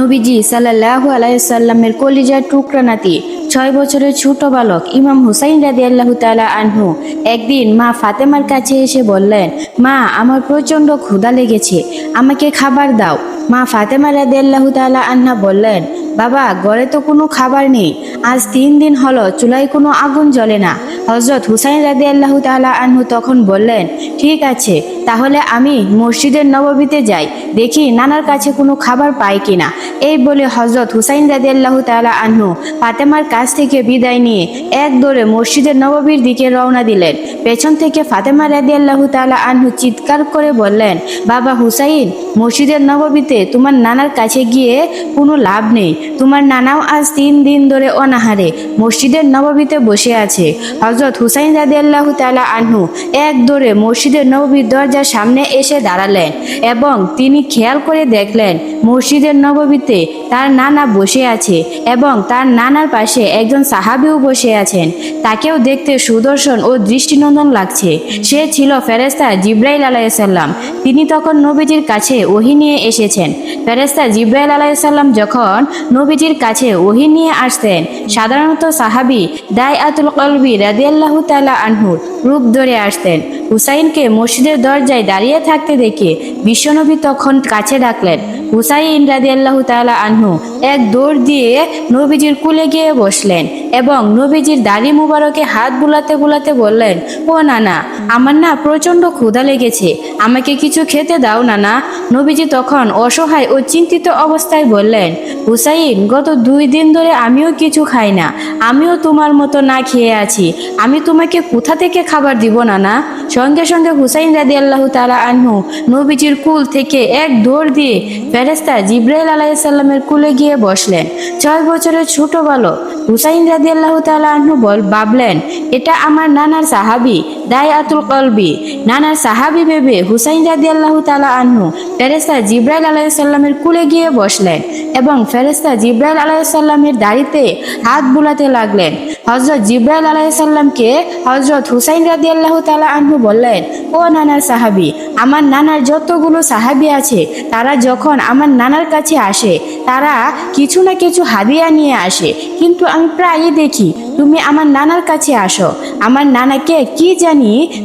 নবীজি সাল্লাহু আলাইসাল্লামের কলিজার টুকরা নাতি, ছয় বছরের ছোট বালক ইমাম হুসাইন রাদি আল্লাহ তালা আনহু একদিন মা ফাতেমার কাছে এসে বললেন, মা, আমার প্রচণ্ড ক্ষুধা লেগেছে, আমাকে খাবার দাও। মা ফাতেমা রাদি আল্লাহ তালা আন্না বললেন বাবা, ঘরে তো কোনো খাবার নেই। আজ তিন দিন হলো চুলায় কোনো আগুন জ্বলে না। হজরত হুসাইন রাদি আল্লাহ তালা আনহু তখন বললেন, ঠিক আছে, তাহলে আমি মসজিদের নববীতে যাই। দেখি নানার কাছে কোনো খাবার পাই কিনা। এই বলে হজরত হুসাইন রাদি আল্লাহ তালা আনহু ফাতেমার কাছ থেকে বিদায় নিয়ে এক দৌড়ে মসজিদের নববীর দিকে রওনা দিলেন। পেছন থেকে ফাতেমা রাদি আল্লাহ তালা আনহু চিৎকার করে বললেন, বাবা হুসাইন, মসজিদের নববীতে তোমার নানার কাছে গিয়ে কোনো লাভ নেই। তোমার নানাও আজ তিন দিন ধরে অনাহারে। মসজিদের নববীতে বসে আছে। হজরত হুসাইন রাদি আল্লাহ তালা আনহু এক দৌড়ে মসজিদের নববীর দরজার সামনে এসে দাঁড়ালেন এবং তিনি খেয়াল করে দেখলেন মসজিদের নববীতে তার নানা বসে আছে এবং তার নানার পাশে একজন সাহাবিও বসে আছেন। তাকেও দেখতে সুদর্শন ও দৃষ্টিনন্দন লাগছে। সে ছিল ফেরেস্তা জিব্রাইল আলাইসাল্লাম তিনি তখন নবীজির কাছে ওহি নিয়ে এসেছেন। ফেরেস্তা জিব্রাইল আলাইসাল্লাম যখন নবীজির কাছে ওহি নিয়ে আসতেন। সাধারণত সাহাবি দায় আতুল কলবি রাদিয়াল্লাহু তালা আনহুর রূপ ধরে আসতেন। হুসাইনকে মসজিদের দরজায় দাঁড়িয়ে থাকতে দেখে বিশ্বনবী তখন কাছে ডাকলেন, হুসাইন রাদিয়াল্লাহু তালা আনহু, এক দৌড় দিয়ে নবীজির কুলে গিয়ে বসলেন। এবং নবীজির দাড়ি মুবারকে হাত বুলাতে বুলাতে বললেন, ও নানা, আমার না প্রচণ্ড ক্ষুধা লেগেছে, আমাকে কিছু খেতে দাও নানা। নবীজি তখন অসহায় ও চিন্তিত অবস্থায় বললেন, হুসাইন, গত দুই দিন ধরে আমিও কিছু খাই না, আমিও তোমার মতো না খেয়ে আছি, আমি তোমাকে কোথা থেকে খাবার দিব নানা? সঙ্গে সঙ্গে হুসাইন রাদি আল্লাহ তালা আনহু নবীজির কুল থেকে এক দৌড় দিয়ে ফেরেস্তা জিব্রাইল আলাইসাল্লামের কুলে গিয়ে বসলেন, ছয় বছরের ছোট বালক। হুসাইন রাদি আল্লাহ তালা বল ভাবলেন এটা আমার নানার সাহাবি দায় আতুল কলবি। নানার সাহাবি ভেবে হুসাইন রাদি আল্লাহ তালা আনহু ফেরেস্তা জিব্রাইল আলাইসাল্লামের কুলে গিয়ে বসলেন এবং ফেরেস্তা জিব্রাইল আলাইসাল্লামের দাড়িতে হাত বুলাতে লাগলেন। হজরত জিব্রাইল আলাইসাল্লামকে হজরত হুসাইন রাদি আল্লাহ তালা আনহু বললেন, ও নানার সাহাবি, আমার নানার যতগুলো সাহাবি আছে, তারা যখন আমার নানার কাছে আসে, তারা কিছু না কিছু হাদিয়া নিয়ে আসে। কিন্তু আমি প্রায়ই দেখি, তুমি আমার নানার কাছে আসো। আমার নানাকে কি জানি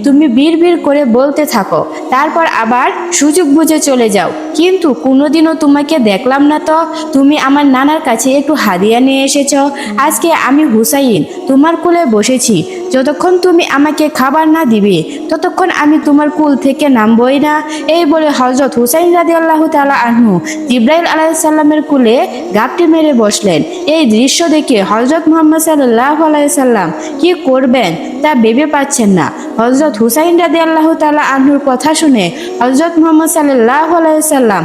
তুমি বীর বীর করে বলতে থাকো, তারপর আবার সুযোগ বুঝে চলে যাও। কিন্তু কোনোদিনও তোমাকে দেখলাম না তো। তুমি আমার নানার কাছে একটু হাদিয়া নিয়ে এসেছ। আজকে আমি হুসাইন, তোমার কোলে বসেছি। যতক্ষণ তুমি আমাকে খাবার না দিবে, ততক্ষণ আমি তোমার কুল থেকে নামবই না। এই বলে হজরত হুসাইন রাদি আল্লাহ তালা আনহু ইব্রাহিম আলাইসাল্লামের কুলে গাপটি মেরে বসলেন। এই দৃশ্য দেখে হজরত মোহাম্মদ সাল্লাহ আলাইসাল্লাম কি করবেন তা ভেবে পাচ্ছেন না। হজরত হুসাইন রাদি আল্লাহ তালা আনহুর কথা শুনে হজরত মোহাম্মদ সাল্লাহ আলাইসাল্লাম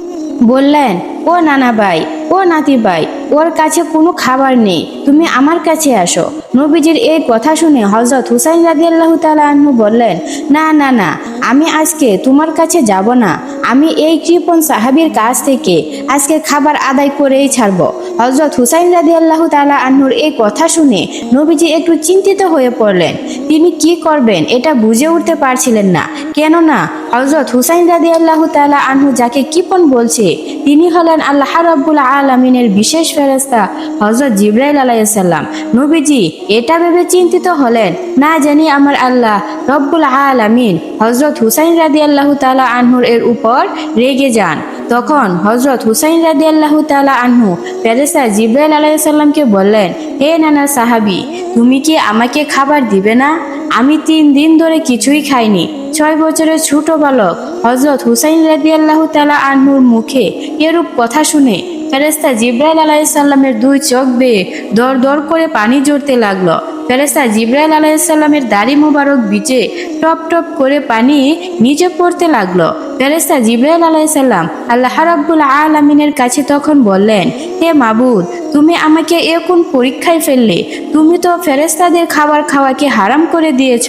বললেন, ও নানা ভাই ও নাতি ভাই ওর কাছে কোনো খাবার নেই। তুমি আমার কাছে আসো। নবীজির এই কথা শুনে হজরত হুসাইন রাজি আল্লাহ আনহু বললেন, না না না, আমি আজকে তোমার কাছে যাব না। আমি এই কৃপন সাহাবির কাছ থেকে আজকে খাবার আদায় করেই ছাড়ব। হজরত হুসাইন রাজি আল্লাহ তালা আনহুর এই কথা শুনে নবীজি একটু চিন্তিত হয়ে পড়লেন। তিনি কি করবেন এটা বুঝে উঠতে পারছিলেন না। কেননা হজরত হুসাইন রাজি আল্লাহ তালা আনহু যাকে কিপন বলছে, তিনি হলেন আল্লাহ রব্বুল আলমিনের বিশেষ ফেরস্তা হজরত জিব্রাইল আলাইসাল্লাম নবীজি এটা ভেবে চিন্তিত হলেন, না জানি আমার আল্লাহ রব্বুল আলমিন হজরত হুসাইন রাদি আল্লাহ তালা আনহুর এর উপর রেগে যান। তখন হজরত হুসাইন রাদি আল্লাহ তালা আনহু ফেরেস্তা জিব্রাইল আলাইসাল্লামকে বললেন, হে নানা সাহাবি, তুমি কি আমাকে খাবার দিবে না? আমি তিন দিন ধরে কিছুই খাইনি। ছয় বছরের ছোট বালক হজরত হুসাইন রাদি আল্লাহ তালা আনহুর মুখে এরূপ কথা শুনে ফেরেস্তা জিব্রাইল আলাইসাল্লামের দুই চোখ বেয়ে দর দর করে পানি জড়তে লাগল। ফেরেস্তা জিব্রাইল আলাইসাল্লামের দাড়ি মুবারক বিচে টপ টপ করে পানি নিচে পড়তে লাগল। ফেরেস্তা জিব্রাইল আলাইসাল্লাম আল্লাহ রাব্বুল আলমিনের কাছে তখন বললেন, হে মাবুদ, তুমি আমাকে এ কোন পরীক্ষায় ফেললে। তুমি তো ফেরেস্তাদের খাবার খাওয়াকে হারাম করে দিয়েছ।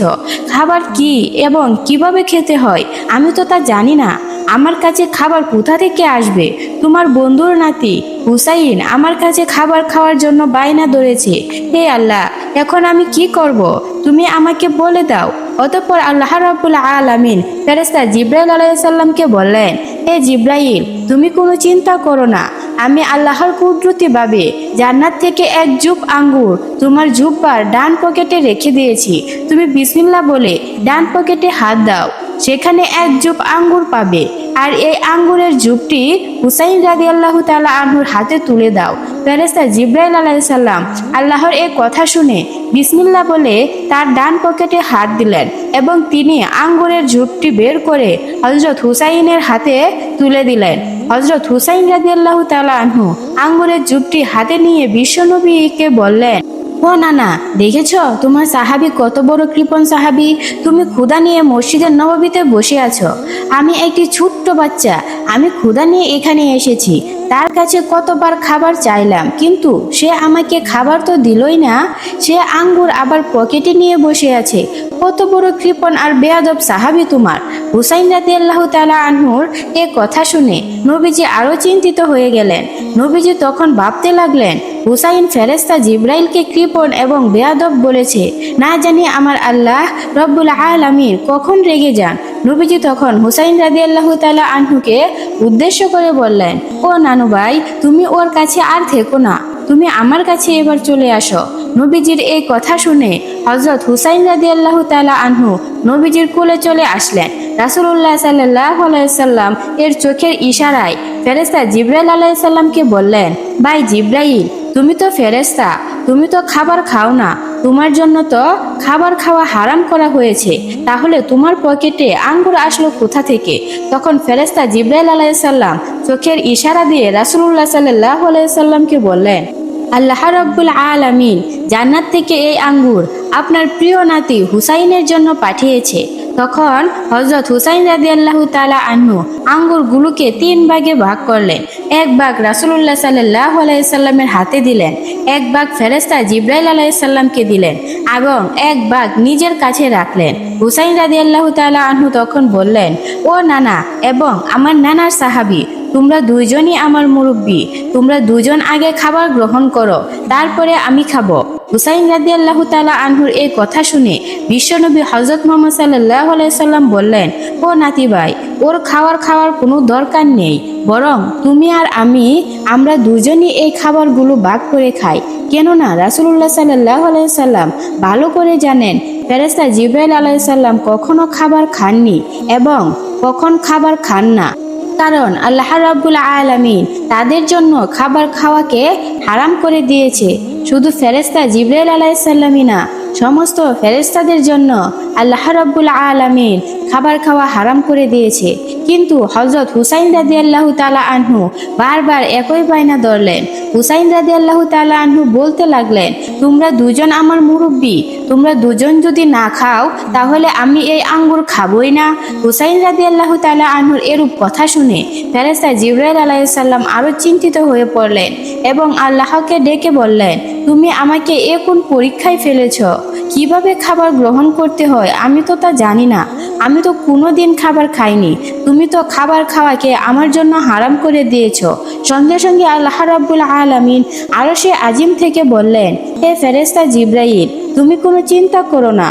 খাবার কি এবং কীভাবে খেতে হয় আমি তো তা জানি না। আমার কাছে খাবার কোথা থেকে আসবে? তোমার বন্ধুর নাতি হুসাইন, আমার কাছে খাবার খাওয়ার জন্য বায়না ধরেছে। হে আল্লাহ, এখন আমি কি করব? তুমি আমাকে বলে দাও। অতঃপর আল্লাহ রাবুল আলামিন ফেরেস্তা জিব্রাইল আলাইসাল্লামকে বললেন, হে জিব্রাইল, তুমি কোনো চিন্তা করো না। আমি আল্লাহর কুদরতিভাবে জান্নাত থেকে এক জুপ আঙ্গুর তোমার জুব্বার ডান পকেটে রেখে দিয়েছি। তুমি বিসমিল্লা বলে ডান পকেটে হাত দাও। সেখানে এক জুপ আঙ্গুর পাবে। আর এই আঙ্গুরের জুপটি হুসাইন রাজি আল্লাহ তালা আনহুর হাতে তুলে দাও। ফেরেস্তা জিব্রাইল আলাইসাল্লাম আল্লাহর এই কথা শুনে বিসমিল্লা বলে তার ডান পকেটে হাত দিলেন এবং তিনি আঙ্গুরের ঝুপটি বের করে হজরত হুসাইনের হাতে তুলে দিলেন। হজরত হুসাইন রাজি আল্লাহ তালা আনহু আঙ্গুরের ঝুপটি হাতে নিয়ে বিশ্বনবীকে বললেন ও নানা, দেখেছ? তোমার সাহাবি কত বড় কৃপণ সাহাবি। তুমি ক্ষুদা নিয়ে মসজিদের নববীতে বসে আছো। আমি একটি ছোট্ট বাচ্চা। আমি ক্ষুদা নিয়ে এখানে এসেছি। তার কাছে কতবার খাবার চাইলাম। কিন্তু সে আমাকে খাবার তো দিলই না। সে আঙ্গুর আবার পকেটে নিয়ে বসে আছে। কত বড় কৃপণ আর বেয়াদব সাহাবি তোমার। হুসাইন রাতি আল্লাহ তালা আনহুর এ কথা শুনে নবীজি আরও চিন্তিত হয়ে গেলেন। নবীজি তখন ভাবতে লাগলেন হুসাইন ফেরেস্তা জিব্রাইলকে কৃপণ এবং বেয়াদব বলেছে, না জানি আমার আল্লাহ রব্বুল আলমিন কখন রেগে যান। নবীজি তখন হুসাইন রাজি আল্লাহ তালা আনহুকে উদ্দেশ্য করে বললেন, ও নানু ভাই, তুমি ওর কাছে আর থেকো না, তুমি আমার কাছে এবার চলে আসো। নবীজির এই কথা শুনে হজরত হুসাইন রাজি আল্লাহ তালা আনহু নবীজির কোলে চলে আসলেন। রাসুল্লাহ সাল্লাহ আলাইসাল্লাম এর চোখের ইশারায় ফেরেস্তা জিব্রাইল আলাইসাল্লামকে বললেন, ভাই জিব্রাইল তুমি তো ফেরেস্তা তুমি তো খাবার খাও না। তোমার জন্য তো খাবার খাওয়া হারাম করা হয়েছে। তাহলে তোমার পকেটে আঙ্গুর আসলো কোথা থেকে? তখন ফেরেস্তা জিব্রাইল আলাইসাল্লাম চোখের ইশারা দিয়ে রাসুল্লাহ সাল্লাহ আলাইসাল্লামকে বললেন, আল্লাহ রব্বুল আলামিন, জান্নাত থেকে এই আঙ্গুর আপনার প্রিয় নাতি হুসাইনের জন্য পাঠিয়েছে। তখন হজরত হুসাইন রাজি আল্লাহ তালা আনহু আঙ্গুরগুলোকে তিন ভাগে ভাগ করলেন। এক ভাগ রাসুল্লাহ সাল্লাহ আলাইসাল্লামের হাতে দিলেন, এক ভাগ ফেরেস্তা জিব্রাইল আলাইসাল্লামকে দিলেন এবং এক ভাগ নিজের কাছে রাখলেন। হুসাইন রাজি আল্লাহ তালা আনহু তখন বললেন, ও নানা এবং আমার নানার সাহাবি, তোমরা দুইজনই আমার মুরব্বী, তোমরা দুজন আগে খাবার গ্রহণ করো, তারপরে আমি খাব। হুসাইন রাদি আল্লাহ তালা আনহুর এই কথা শুনে বিশ্বনবী হজরত মোহাম্মদ সাল্লাহ সাল্লাম বললেন, ও নাতি ভাই, ওর খাওয়ার খাওয়ার কোনো দরকার নেই, বরং তুমি আর আমি, আমরা দুজনই এই খাবারগুলো ভাগ করে খাই। কেননা রাসুল্লাহ সাল্লাহ সাল্লাম ভালো করে জানেন ফেরেস্তা জিব্রাইল আলাইসাল্লাম কখনো খাবার খাননি এবং কখন খাবার খান না। কারণ আল্লাহ রাব্বুল আলামিন তাদের জন্য খাবার খাওয়াকে হারাম করে দিয়েছে। শুধু ফেরেস্তা জিব্রাইল আলাইসাল্লামই না সমস্ত ফেরেস্তাদের জন্য আল্লাহ রাব্বুল আলামিন খাবার খাওয়া হারাম করে দিয়েছে। কিন্তু হজরত হুসাইন রাদি আল্লাহ তালা আনহু বারবার একই বায়না ধরলেন। হুসাইন রাদি আল্লাহ তালা আনহু বলতে লাগলেন, তোমরা দুজন আমার মুরব্বী, তোমরা দুজন যদি না খাও, তাহলে আমি এই আঙ্গুর খাবই না। হুসাইন রাদি আল্লাহ তালা আনহুর এরূপ কথা শুনে ফেরেস্তা জিব্রাইল আলাইসাল্লাম আরও চিন্তিত হয়ে পড়লেন এবং আল্লাহকে ডেকে বললেন, তুমি আমাকে এ কোন পরীক্ষায় ফেলেছ? কীভাবে খাবার গ্রহণ করতে হয়? আমি তো তা জানি না। আমি তো কোনো দিন খাবার খাইনি। তুমি তো খাবার খাওয়াকে আমার জন্য হারাম করে দিয়েছ। সঙ্গে সঙ্গে আল্লাহ রাব্বুল আলামিন আরও সে আজিম থেকে বললেন, হে ফেরেস্তা জিব্রাইল, তুমি কোনো চিন্তা করো না।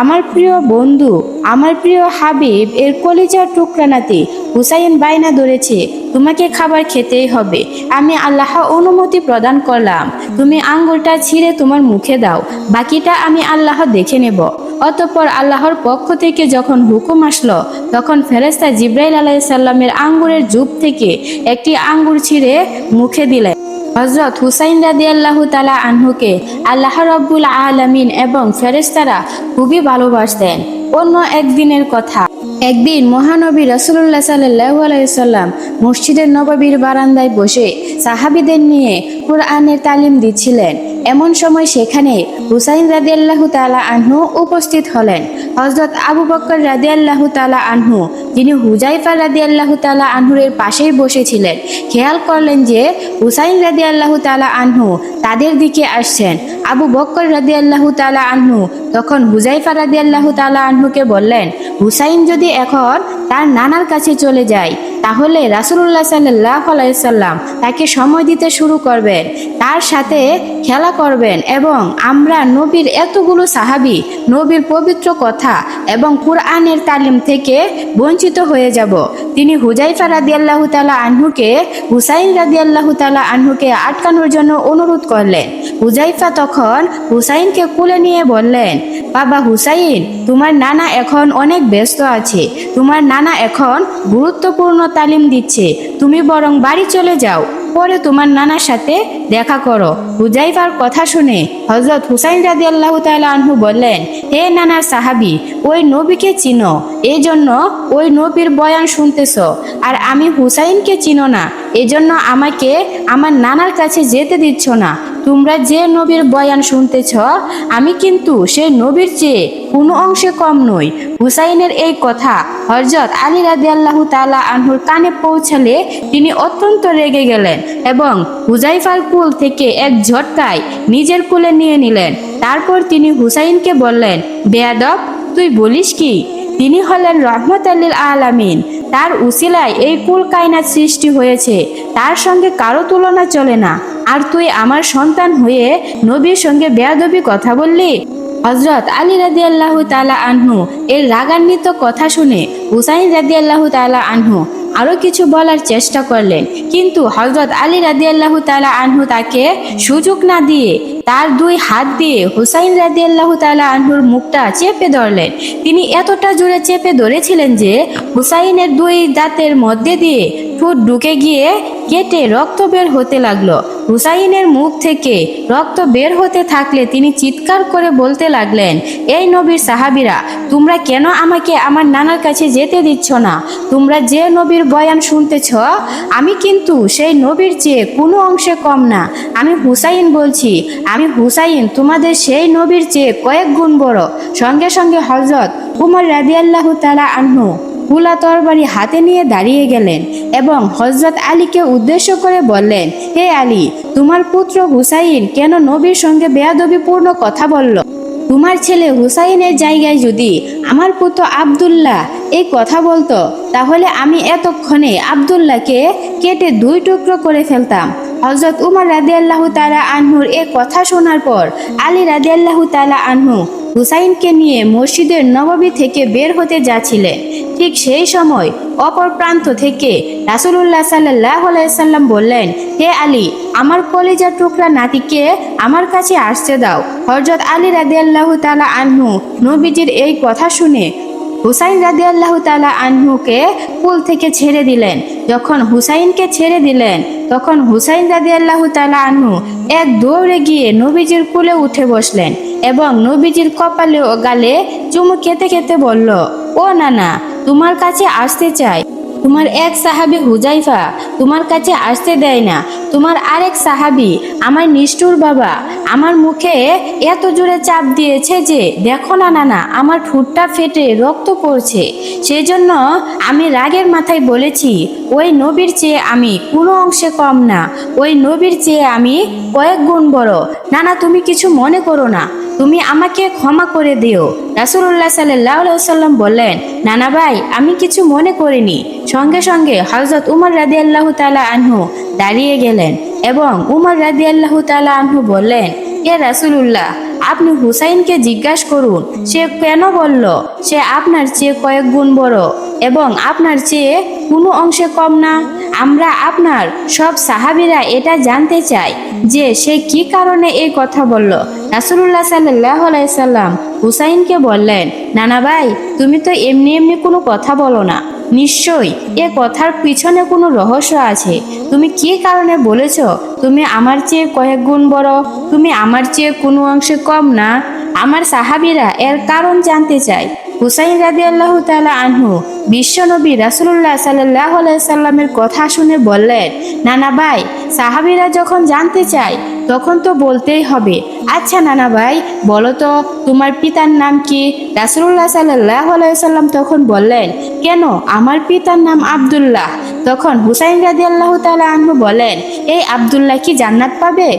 আমার প্রিয় বন্ধু, আমার প্রিয় হাবিব, এর কলিজার টুকরা নাতি হুসাইন বাইনা ধরেছে, তোমাকে খাবার খেতেই হবে। আমি আল্লাহ অনুমতি প্রদান করলাম। তুমি আঙ্গুলটা ছিঁড়ে তোমার মুখে দাও। বাকিটা আমি আল্লাহ দেখে নেব। অতঃপর আল্লাহর পক্ষ থেকে যখন হুকুম আসলো, তখন ফেরেস্তা জিব্রাইল আলাইসাল্লামের আঙ্গুরের জুব থেকে একটি আঙ্গুর ছিঁড়ে মুখে দিলেন হজরত হুসাইন রাদি আল্লাহ তালা আনহুকে আল্লাহ রব্বুল আলমিন এবং ফেরেস্তারা খুবই ভালোবাসতেন। অন্য একদিনের কথা, একদিন মহানবী রসুল্লাহ সাল্লাহ আলাইসাল্লাম মসজিদের নবাবীর বারান্দায় বসে সাহাবিদের নিয়ে কোরআনের তালিম দিচ্ছিলেন। এমন সময় সেখানে হুসাইন রাদি আল্লাহ তালা আনহু উপস্থিত হলেন। হজরত আবু বক্কর রাদি আল্লাহ তালা আনহু, যিনি হুজাইফা রাদি আল্লাহ তালা আনহুরের পাশেই বসেছিলেন, খেয়াল করলেন যে হুসাইন রাদি আল্লাহ তালা আনহু তাদের দিকে আসছেন। আবু বক্কর রাদি আল্লাহ তালা আনহু তখন হুজাইফা রাদি আল্লাহ তালা আনহুকে বললেন, হুসাইন যদি এখন তার নানার কাছে চলে যায় তাহলে রাসুল্লাহ সাল্লাহ আলাইসাল্লাম তাকে সময় দিতে শুরু করবেন, তার সাথে খেলা করবেন এবং আমরা নবীর এতগুলো সাহাবি, নবীর পবিত্র কথা এবং কুরআনের তালিম থেকে বঞ্চিত হয়ে যাব। তিনি হুজাইফা রাদি আল্লাহ তালা আনহুকে, হুসাইন রাদি আল্লাহ তালা আনহুকে আটকানোর জন্য অনুরোধ করলেন। হুজাইফা তখন হুসাইনকে কুলে নিয়ে বললেন, বাবা হুসাইন, তোমার নানা এখন অনেক ব্যস্ত আছে। তোমার নানা এখন গুরুত্বপূর্ণ তালিম দিচ্ছে। তুমি বরং বাড়ি চলে যাও, পরে তোমার নানার সাথে দেখা করো। হুজাইফার কথা শুনে হজরত হুসাইন রাদি আল্লাহ আনহু বললেন, হে নানার সাহাবি, ওই নবীকে চিনো এই জন্য ওই নবীর বয়ান শুনতেছ। আর আমি হুসাইনকে চিনো না, এজন্য আমাকে আমার নানার কাছে যেতে দিচ্ছ না। তোমরা যে নবীর বয়ান শুনতেছ, আমি কিন্তু সেই নবীর চেয়ে কোনো অংশে কম নই। হুসাইনের এই কথা হরজত আলী রাদি আল্লাহ তালা আনহুর কানে পৌঁছালে তিনি অত্যন্ত রেগে গেলেন এবং হুজাইফার কুল থেকে এক ঝটকায় নিজের কুলে নিয়ে নিলেন। তারপর তিনি হুসাইনকে বললেন, বেয়াদব, তুই বলিস কি? তিনি হলেন রহমত আল্লিল আলামিন। তার উসিলায় এই কুল কায়নাত সৃষ্টি হয়েছে। তার সঙ্গে কারও তুলনা চলে না। আর তুই আমার সন্তান হয়ে নবীর সঙ্গে বেয়াদবি কথা বললি? হজরত আলী রাজি আল্লাহ তালা আনহু এর রাগান্বিত কথা শুনে হুসাইন রাজি আল্লাহ তালা আনহু আরও কিছু বলার চেষ্টা করলেন। কিন্তু হজরত আলী রাজি আল্লাহ তালা আনহু তাকে সুযোগ না দিয়ে তার দুই হাত দিয়ে হুসাইন রাদি আল্লাহ তালা আনহুর মুখটা চেপে ধরলেন। তিনি এতটা জোরে চেপে ধরেছিলেন যে হুসাইনের দুই দাঁতের মধ্যে দিয়ে ঠোঁট ঢুকে গিয়ে কেটে রক্ত বের হতে লাগল। হুসাইনের মুখ থেকে রক্ত বের হতে থাকলে তিনি চিৎকার করে বলতে লাগলেন, এই নবীর সাহাবিরা, তোমরা কেন আমাকে আমার নানার কাছে যেতে দিচ্ছ না? তোমরা যে নবীর বয়ান শুনতেছ, আমি কিন্তু সেই নবীর চেয়ে কোনো অংশে কম না। আমি হুসাইন বলছি আমি হুসাইন, তোমাদের সেই নবীর চেয়ে কয়েক গুণ বড়। সঙ্গে সঙ্গে হজরত উমর রাদিয়াল্লাহু তালা আনহু কুলা তরবারি হাতে নিয়ে দাঁড়িয়ে গেলেন এবং হজরত আলীকে উদ্দেশ্য করে বললেন, হে আলী, তোমার পুত্র হুসাইন কেন নবীর সঙ্গে বেয়াদবিপূর্ণ কথা বলল? তোমার ছেলে হুসাইনের জায়গায় যদি আমার পুত্র আবদুল্লাহ এই কথা বলতো, তাহলে আমি এতক্ষণে আবদুল্লাহকে কেটে দুই টুকরো করে ফেলতাম। হজরত উমর রাদি আল্লাহ তালা আনহুর এ কথা শোনার পর আলী রাদি আল্লাহ তালা আনহু হুসাইনকে নিয়ে মসজিদের নববী থেকে বের হতে যাচ্ছিলেন। ঠিক সেই সময় অপর প্রান্ত থেকে রাসুলুল্লাহ সাল্লাহ সাল্লাম বললেন, হে আলী, আমার কলিজা টুকরা নাতিকে আমার কাছে আসতে দাও। হজরত আলী রাদি আল্লাহ তালা আনহু নবীজির এই কথা শুনে হুসাইন রাদি আল্লাহ তালা আনহুকে কুল থেকে ছেড়ে দিলেন। যখন হুসাইনকে ছেড়ে দিলেন, তখন হুসাইন রাদি আল্লাহ তালা আনহু এক দৌড়ে গিয়ে নবীজির কুলে উঠে বসলেন এবং নবীজির কপালে ও গালে চুমু খেতে খেতে বলল, ও নানা, তোমার কাছে আসতে চাই। তোমার এক সাহাবি হুজাইফা তোমার কাছে আসতে দেয় না। তোমার আরেক সাহাবি, আমার নিষ্ঠুর বাবা আমার মুখে এত জোরে চাপ দিয়েছে যে, দেখো না নানা আমার ঠোঁটটা ফেটে রক্ত পড়ছে। সেজন্য আমি রাগের মাথায় বলেছি, ওই নবীর চেয়ে আমি কোনো অংশে কম না। ওই নবীর চেয়ে আমি কয়েক গুণ বড়। নানা তুমি কিছু মনে করো না। তুমি আমাকে ক্ষমা করে দিও। রাসুল্লাহ সাল্লাহ সাল্লাম বললেন, নানা ভাই, আমি কিছু মনে করিনি। সঙ্গে সঙ্গে হজরত উমর রাদি আল্লাহ তালা আনহু দাঁড়িয়ে গেলেন এবং উমর রাদি আল্লাহ তালা আনহু বললেন এ রাসুলুল্লাহ, আপনি হুসাইনকে জিজ্ঞাসা করুন। সে কেন বলল, সে আপনার চেয়ে কয়েক গুণ বড় এবং আপনার চেয়ে কোনো অংশে কম না। আমরা আপনার সব সাহাবিরা এটা জানতে চাই যে সে কি কারণে এই কথা বলল। রাসুল্লাহ সাল্লাহ সাল্লাম হুসাইনকে বললেন, নানা ভাই, তুমি তো এমনি এমনি কোনো কথা বলো না। নিশ্চয়ই, এ কথার পিছনে কোনো রহস্য আছে। তুমি কি কারণে বলেছ, তুমি আমার চেয়ে কয়েক গুণ বড়? তুমি আমার চেয়ে কোনো অংশে কম না? আমার সাহাবিরা এর কারণ জানতে চায়। হুসাইন রাদি আল্লাহ তালা আনহু বিশ্বনবী রাসুল্লাহ সাল্লাহ সাল্লামের কথা শুনে বললেন, নানা ভাই, সাহাবিরা যখন জানতে চায় তখন তো বলতেই হবে আচ্ছা নানা ভাই, বলো তো, তোমার পিতার নাম কি? রাসুল্লাহ সাল্লাহ সাল্লাম তখন বললেন, কেন? আমার পিতার নাম আবদুল্লাহ। তখন হুসাইন রাদি আল্লাহ তালা আনহু বলেন, এই আবদুল্লাহ কি জান্নাত পাবে?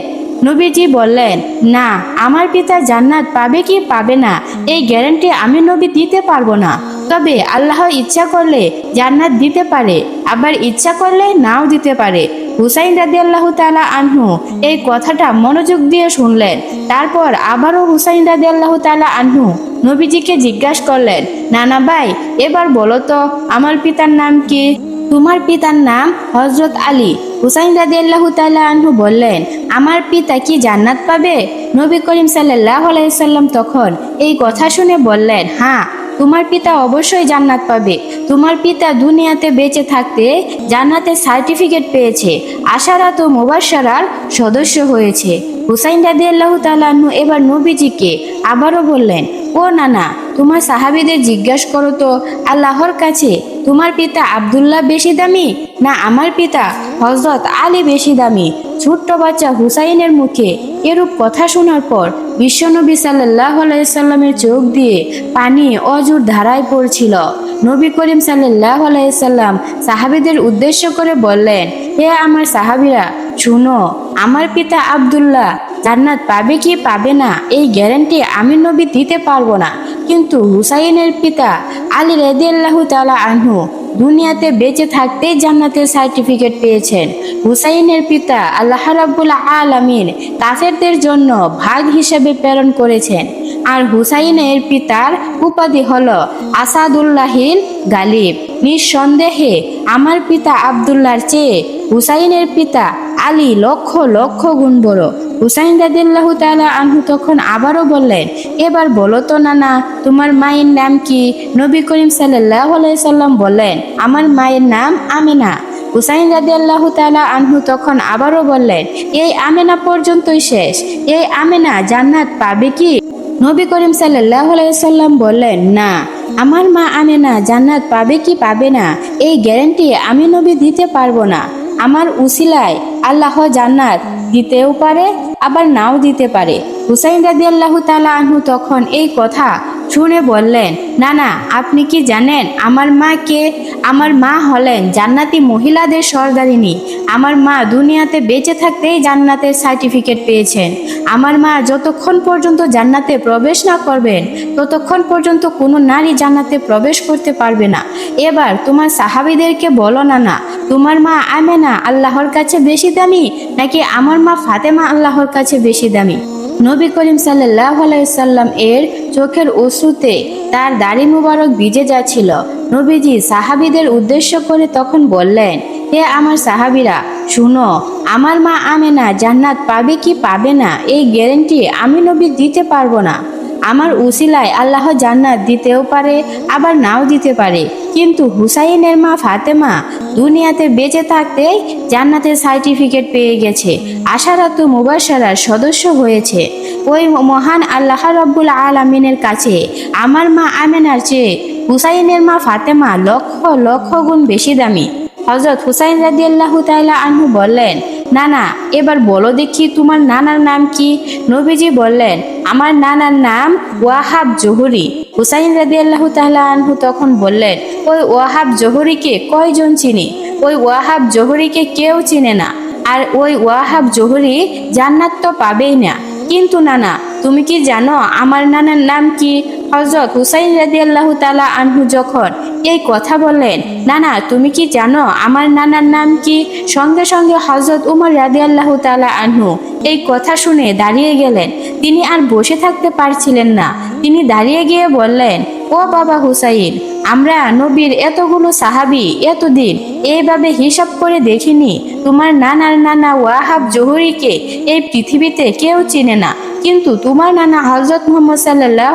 নবীজি বললেন, না, আমার পিতা জান্নাত পাবে কি পাবে না, এই গ্যারান্টি আমি নবী দিতে পারব না। তবে আল্লাহ ইচ্ছা করলে জান্নাত দিতে পারে, আবার ইচ্ছা করলে নাও দিতে পারে। হুসাইন রাদি আল্লাহ তালা আনহু এই কথাটা মনোযোগ দিয়ে শুনলেন। তারপর আবারও হুসাইন রাদি আল্লাহ তালা আনহু নবীজিকে জিজ্ঞাসা করলেন, নানা ভাই, এবার বলো তো, আমার পিতার নাম কি? তোমার পিতার নাম হজরত আলী। হুসাইন রাদি আল্লাহ তালা আনহু বললেন, আমার পিতা কি জান্নাত পাবে? নবী করিম সাল্লাহ আলাইসাল্লাম তখন এই কথা শুনে বললেন হ্যাঁ তোমার পিতা অবশ্যই জান্নাত পাবে। তোমার পিতা দুনিয়াতে বেঁচে থাকতে জান্নাতের সার্টিফিকেট পেয়েছে। আশারাত ও মুবাসারার সদস্য হয়েছে। হুসাইন রাদি আল্লাহ তালাহু এবার নবীজিকে আবারও বললেন, ও নানা, তোমার সাহাবিদের জিজ্ঞাসা করো তো, আল্লাহর কাছে তোমার পিতা আব্দুল্লাহ বেশি দামি না আমার পিতা হজরত আলী বেশি দামি? ছোট্ট বাচ্চা হুসাইনের মুখে এরূপ কথা শোনার পর বিশ্বনবী সাল্লাহ আলাইসাল্লামের চোখ দিয়ে পানি অজুর ধারায় পড়ছিল। নবী করিম সাল্লাহ আলাইসাল্লাম সাহাবিদের উদ্দেশ্য করে বললেন, হে আমার সাহাবিরা, শুনো, আমার পিতা আব্দুল্লাহ জান্নাত পাবে কি পাবে না, এই গ্যারেন্টি আমি নবী দিতে পারব না। কিন্তু হুসাইনের পিতা আলী রেদিয়াল্লাহু তালা আনহু দুনিয়াতে বেঁচে থাকতেই জান্নাতের সার্টিফিকেট পেয়েছেন। হুসাইনের পিতা আল্লাহ রাব্বুল আলামিন কাফেরদের জন্য ভাগ হিসেবে প্রেরণ করেছেন। আর হুসাইনের পিতার উপাধি হল আসাদুল্লাহিল গালিব। নিঃসন্দেহে আমার পিতা আবদুল্লার চেয়ে হুসাইনের পিতা আলী লক্ষ লক্ষ গুণ বড়। হুসাইন রাদিল্লাহু তাআলা আনহু তখন আবারও বললেন, এবার বলো তো নানা, তোমার মায়ের নাম কি? নবী করিম আলাইহি সাল্লাম বললেন, আমার মায়ের নাম আমিনা। হুসাইন রাদিয়াল্লাহু তাআলা আনহু তখন আবারও বললেন, এই আমেনা পর্যন্তই শেষ। এই আমেনা জান্নাত পাবে কি? নবী করিম আলাইহি সাল্লাম বললেন, না, আমার মা আমেনা জান্নাত পাবে কি পাবে না? এই গ্যারেন্টি আমি নবী দিতে পারব না। আমার উসিলায় আল্লাহ জান্নাত দিতেও পারে আবার নাও দিতে পারে। হুসাইন রাজিয়াল্লাহ তালা আহু তখন এই কথা শুনে বললেন না না আপনি কি জানেন, আমার মা কে? আমার মা হলেন জান্নাতি মহিলাদের সর্দারিনী আমার মা দুনিয়াতে বেঁচে থাকতেই জান্নাতের সার্টিফিকেট পেয়েছেন। আমার মা যতক্ষণ পর্যন্ত জান্নাতে প্রবেশ না করবেন, ততক্ষণ পর্যন্ত কোনো নারী জান্নাতে প্রবেশ করতে পারবে না। এবার তোমার সাহাবিদেরকে বলো না না তোমার মা আমেনা আল্লাহর কাছে বেশি দামি, নাকি আমার মা ফাতেমা আল্লাহর কাছে বেশি দামি? নবী করিম সাল্লাহ আলাইসাল্লাম এর চোখের অশ্রুতে তার দাড়ি মুবারক ভিজে যাচ্ছিল। নবীজি সাহাবিদের উদ্দেশ্য করে তখন বললেন, হে আমার সাহাবিরা, শুনো, আমার মা আমেনা জান্নাত পাবে কি পাবে না? এই গ্যারেন্টি আমি নবী দিতে পারব না। আমার উসিলায় আল্লাহ জান্নাত দিতেও পারে, আবার নাও দিতে পারে। কিন্তু হুসাইনের মা ফাতেমা দুনিয়াতে বেঁচে থাকতে জান্নাতের সার্টিফিকেট পেয়ে গেছে। আশারাতু মুবাসারার সদস্য হয়েছে। ওই মহান আল্লাহ রব্বুল আলমিনের কাছে আমার মা আমেনার চেয়ে হুসাইনের মা ফাতেমা লক্ষ লক্ষ গুণ বেশি দামি। হজরত হুসাইন রাদিয়াল্লাহু তাইলা আনহু বললেন না না এবার বলো দেখি তোমার নানার নাম কি? নবীজি বললেন আমার নানার নাম ওয়াহাব জহুরি। হুসাইন রাদিয়াল্লাহু তাআলা আনহু তখন বললেন, ওই ওয়াহাব জহুরিকে কয়জন চিনি? ওই ওয়াহাব জহুরিকে কেউ চিনে না। আর ওই ওয়াহাব জহুরি জান্নাত তো পাবেই না। কিন্তু নানা, তুমি কি জানো আমার নানার নাম কি? হজরত হুসাইন রাজি আল্লাহ তালা আনহু যখন এই কথা বললেন, নানা, তুমি কি জানো আমার নানার নাম কি? সঙ্গে সঙ্গে হজরত উমর রাজি আল্লাহ তালা আনহু এই কথা শুনে দাঁড়িয়ে গেলেন। তিনি আর বসে থাকতে পারছিলেন না। তিনি দাঁড়িয়ে গিয়ে বললেন, ও বাবা হুসাইন আমরা নবীর এতগুলো সাহাবি এতদিন এইভাবে হিসাব করে দেখিনি। তোমার নানার নানা ওয়াহাব জহুরিকে এই পৃথিবীতে কেউ চিনে না। কিন্তু তোমার নানা হজরত মোহাম্মদ সাল্লাহ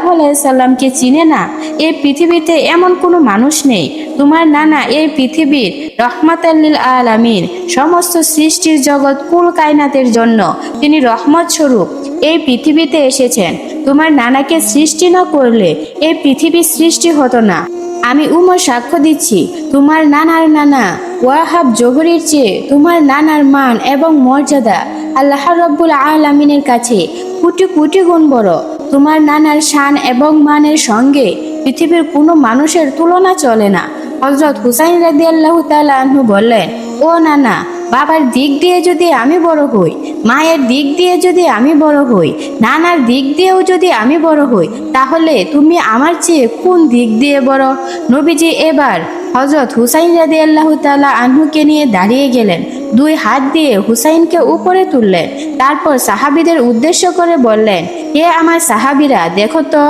চিনে না। এই পৃথিবীতে এমন কোনো মানুষ নেই। তোমার নানা এই পৃথিবীর রহমতাল্লিল আলামিন, সমস্ত সৃষ্টির জগৎ কুল কায়নাতের জন্য তিনি রহমত স্বরূপ এই পৃথিবীতে এসেছেন। তোমার নানাকে সৃষ্টি না করলে এই পৃথিবীর সৃষ্টি হতো না। আমি উমর সাক্ষ্য দিচ্ছি, তোমার নানার নানা, ওয়াহাব জহরির চেয়ে তোমার নানার মান এবং মর্যাদা আল্লাহ রব্বুল আলমিনের কাছে কোটি কোটি গুণ বড়। তোমার নানার শান এবং মানের সঙ্গে পৃথিবীর কোনো মানুষের তুলনা চলে না। হজরত হুসাইন রাদি আল্লাহ তাল্লাহ বললেন, ও নানা বাবার দিক দিয়ে যদি আমি বড় হই, মায়ের দিক দিয়ে যদি আমি বড় হই, নানার দিক দিয়েও যদি আমি বড় হই, তাহলে তুমি আমার চেয়ে কোন দিক দিয়ে বড়? নবীজি এবার হজরত হুসাইন রাদি আল্লাহ তালা আনহুকে নিয়ে দাঁড়িয়ে গেলেন। দুই হাত দিয়ে হুসাইনকে উপরে তুললেন। তারপর সাহাবিদের উদ্দেশ্য করে বললেন, হে আমার সাহাবিরা, দেখো তো,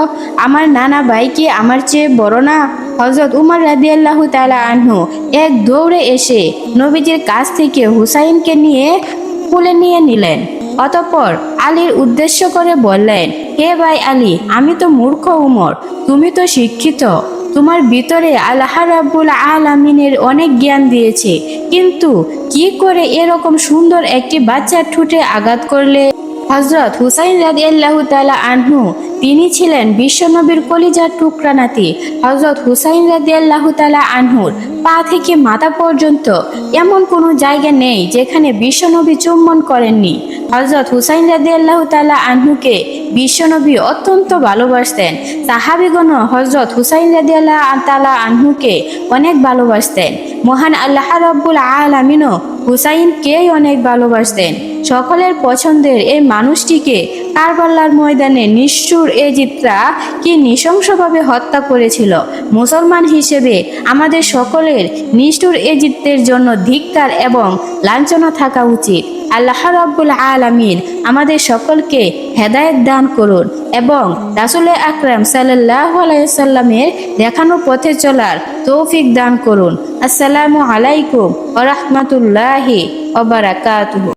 আমার নানা ভাই কি আমার চেয়ে বড় না? হজরত উমর রাদি আল্লাহ তালা আনহু এক দৌড়ে এসে নবীজির কাছ থেকে হুসাইনকে নিয়ে কোলে নিয়ে নিলেন। অতঃপর আলীর উদ্দেশ্য করে বললেন, হে ভাই আলী, আমি তো মূর্খ উমর, তুমি তো শিক্ষিত। তোমার ভিতরে আল্লাহ রাব্বুল আলামিনের অনেক জ্ঞান দিয়েছে। কিন্তু কি করে এরকম সুন্দর একটি বাচ্চার ঠোঁটে আঘাত করলে? হজরত হুসাইন রাদি আল্লাহ তালা আনহু, তিনি ছিলেন বিশ্বনবীর কলিজার টুকরা নাতি। হজরত হুসাইন রাদি আল্লাহ তালা আনহুর পা থেকে মাথা পর্যন্ত এমন কোনো জায়গা নেই যেখানে বিশ্বনবী চুম্বন করেননি। হজরত হুসাইন রাজি আল্লাহ তালা আনহুকে বিশ্বনবী অত্যন্ত ভালোবাসতেন। সাহাবিগণ হজরত হুসাইন রাজি আল্লাহ তালা আনহুকে অনেক ভালোবাসতেন। মহান আল্লাহ রব্বুল আলমিনও হুসাইনকেই অনেক ভালোবাসতেন। সকলের পছন্দের এই মানুষটিকে কারবাল্লার ময়দানে নিষ্ঠুর এজিত্রা কি নৃশংসভাবে হত্যা করেছিল। মুসলমান হিসেবে আমাদের সকলের নিষ্ঠুর এজিত্তের জন্য ধিক্কার এবং লাঞ্ছনা থাকা উচিত। আল্লাহ রব্বুল আলামিন আমাদের সকলকে হেদায়েত দান করুন এবং রাসুল আকরাম সাল্লাহ আলাইসাল্লামের দেখানো পথে চলার তৌফিক দান করুন। আসসালামু আলাইকুম ওরহমতুল্লাহি ওবরাকাতুহু